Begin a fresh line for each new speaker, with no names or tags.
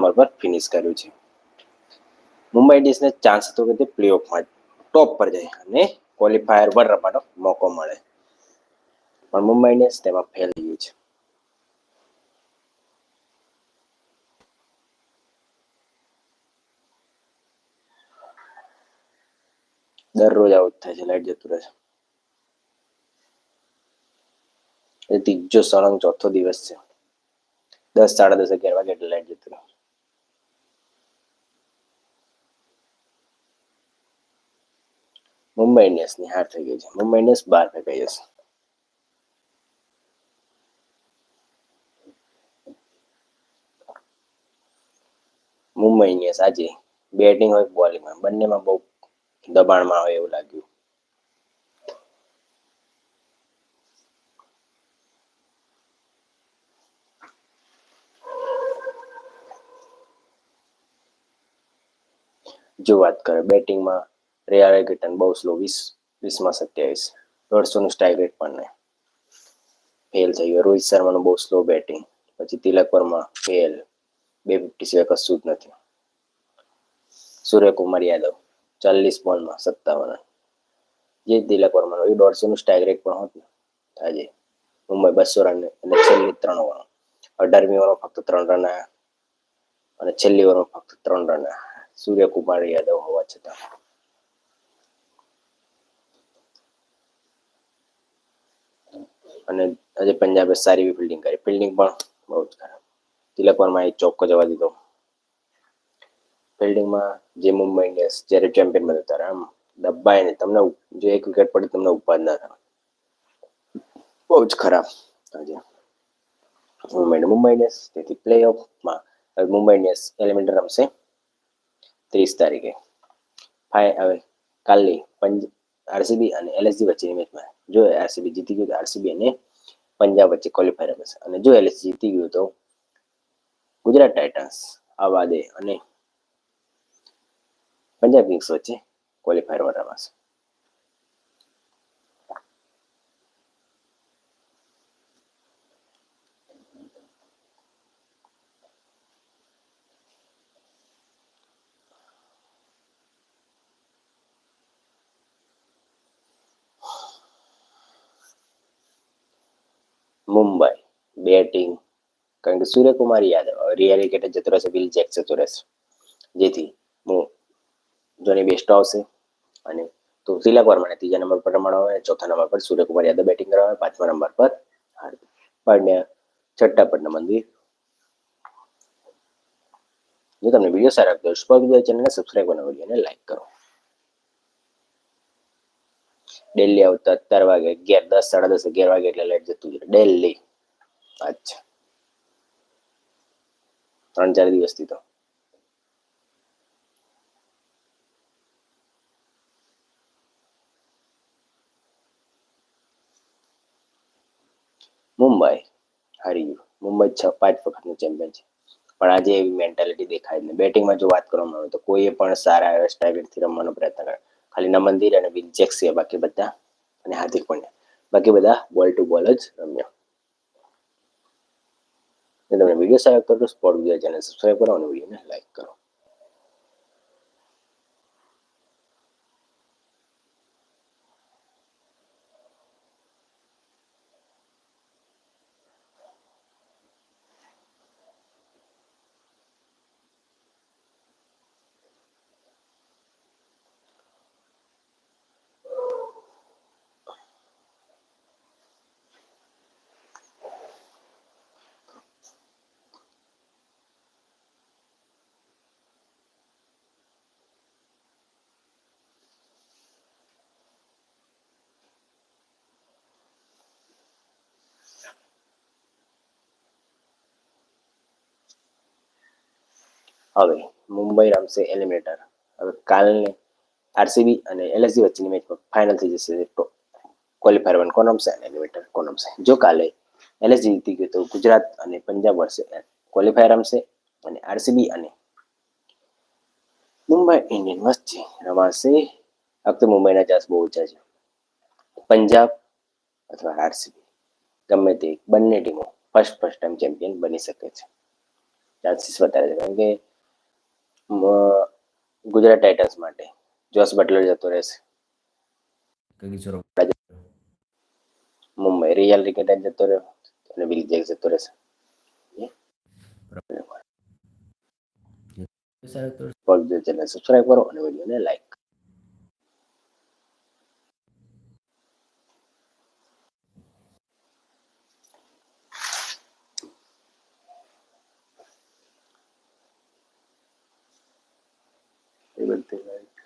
Number પર finish કર્યું છે. મુંબઈ ઇન્ડિયન્સને ચાન્સ હતો કે તે પ્લે ઓફમાં ટોપ પર જાય અને ક્વોલિફાયર પર રમવાનો મોકો મળે. પણ મુંબઈ ઇન્ડિયન્સ તેમાં ફેલ ગયું છે. દરરોજ આવું જ થાય છે, લાઈટ જતું રહે છે. ત્રીજો સળંગ ચોથો દિવસ છે. દસ, સાડા દસ, અગિયાર વાગે લાઈટ જતું રહે. મુંબઈ ઇન્ડિયન્સની હાર થઈ ગઈ છે. મુંબઈ ઇન્ડિયન્સ બહાર ફેંકાઈ જશે. મુંબઈ ઇન્ડિયન્સ આજે બેટિંગ હોય બોલિંગમાં બંનેમાં બહુ દબાણમાં હોય એવું લાગ્યું. જો વાત કરે બેટિંગમાં રેયા રેગેટન બહુ સ્લો વીસ, વીસમાં સત્યાવીસ. દોઢસોનું સ્ટ્રાઇક રેટ પણ નહીં ફેલ થઈ ગયો. રોહિત શર્માનું બહુ સ્લો બેટિંગ પછી તિલક વર્મા ફેલ બે ફિફ્ટી સિવાય કશું જ નથી. સૂર્યકુમાર યાદવ, ચાલીસ બોલમાં સત્તાવન. જે તિલક વર્માનો, એ દોઢસોનું સ્ટ્રાઇક રેટ પણ હતું આજે મુંબઈ બસો રન અને છેલ્લી ત્રણ ઓવર અઢારમી ઓવરમાં ફક્ત ત્રણ રન આવ્યા અને છેલ્લી ઓવરમાં ફક્ત ત્રણ રન સૂર્યકુમાર યાદવ હોવા છતાં. અને આજે પંજાબે સારી એવી ફિલ્ડિંગ કરી. ફિલ્ડિંગ પણ બહુ જ ખરાબ. તિલક વર્મા એ ચોખ્ખો જવા દીધો. ફિલ્ડિંગમાં જે મુંબઈ ઇન્ડિયન્સ જ્યારે ચેમ્પિયન બન્યો ત્યારે આમ દબાય ને તમને જે એક વિકેટ પડે તમને ઉપાદ ના થાય. બહુ જ ખરાબ આજે. મુંબઈ મુંબઈ ઇન્ડિયન્સ તેથી પ્લે ઓફમાં મુંબઈ ઇન્ડિયન્સ એલિમેન્ટ રમશે ત્રીસ તારીખે. ફાઈ હવે કાલની પંજ આરસીબી અને એલએસજી વચ્ચેની મેચમાં જો આરસીબી જીતી ગયું તો આરસીબી અને પંજાબ વચ્ચે ક્વોલિફાય રમશે અને જો એલએસજી જીતી ગયું તો ગુજરાત ટાઇટન્સ આવાદે અને પંજાબ કિંગ્સ વચ્ચે ક્વોલિફાયરમાં રમાશે મુંબઈ, બેટિંગ, કારણ કે સૂર્યકુમાર યાદવ રિયલ વિકેટે જતો રહેશે વિલ જેક જતો રહેશે જેથી હું જોની બેસ્ટ આવશે અને તો તિલક વર્માને ત્રીજા નંબર પર રમાડવા આવે, ચોથા નંબર પર સૂર્યકુમાર યાદવ બેટિંગ કરવા આવે પાંચમા નંબર પર હાર્દિક. પાંડ્યા છઠ્ઠા પરના મંદિર જો તમને વીડિયો સારા લાગતો હોય તો ચેનલને સબસ્ક્રાઈબ કરો અને લાઈક કરો. ડેલી આવતા અત્યાર વાગે, અગિયાર, દસ, સાડા દસ, અગિયાર વાગે એટલે લાઈટ જતું છે ડેલી. અચ્છા. ત્રણ, ચાર દિવસથી તો. મુંબઈ. હારી ગયું. મુંબઈ છ, પાંચ વખતનું ચેમ્પિયન છે. પણ આજે એવી મેન્ટાલિટી દેખાય ને બેટિંગમાં જો વાત કરવામાં આવે તો કોઈએ પણ સારા એવા સ્ટ્રાઇકરથી રમવાનો પ્રયત્ન કર્યો ખાલી મંદિર અને વિલ છે બાકી બધા. અને હાર્દિક પંડ્યા. બાકી બધા બોલ ટુ બોલ જ રમ્યા. તમને વીડિયો સારો કરો સ્પોર્ટ વીડિયો ચેનલ સબસ્ક્રાઈબ કરો અને વિડીયોને લાઈક કરો. હવે મુંબઈ રમશે એલિમિનેટર. હવે કાલને આરસીબી અને એલએસજી વચ્ચેની મેચ ફાઇનલ થઈ જશે. ક્વોલિફાયર વન કોણ રમશે અને એલિમિનેટર કોણ રમશે? જો કાલે એલએસજી જીતી ગયું તો ગુજરાત અને પંજાબ વર્ષે ક્વોલિફાયર રમશે અને આરસીબી અને મુંબઈ ઇન્ડિયન વચ્ચે રમાશે. વખતે મુંબઈના ચાન્સ બહુ ઓછા છે. પંજાબ અથવા આરસીબી ગમે તે બંને ટીમો ફર્સ્ટ ફર્સ્ટ ટાઈમ ચેમ્પિયન બની શકે છે. ચાન્સીસ વધારે છે. કારણ કે ગુજરાત ટાઇટન્સ માટે. જોસ બટલર જતો રહેશે. મુંબઈ. રિયલ ક્રિકેટ જતો રહ્યો અને બિલ જેક જતો રહેશે. સબસ્ક્રાઇબ કરો અને વિડીયોને લાઈક right.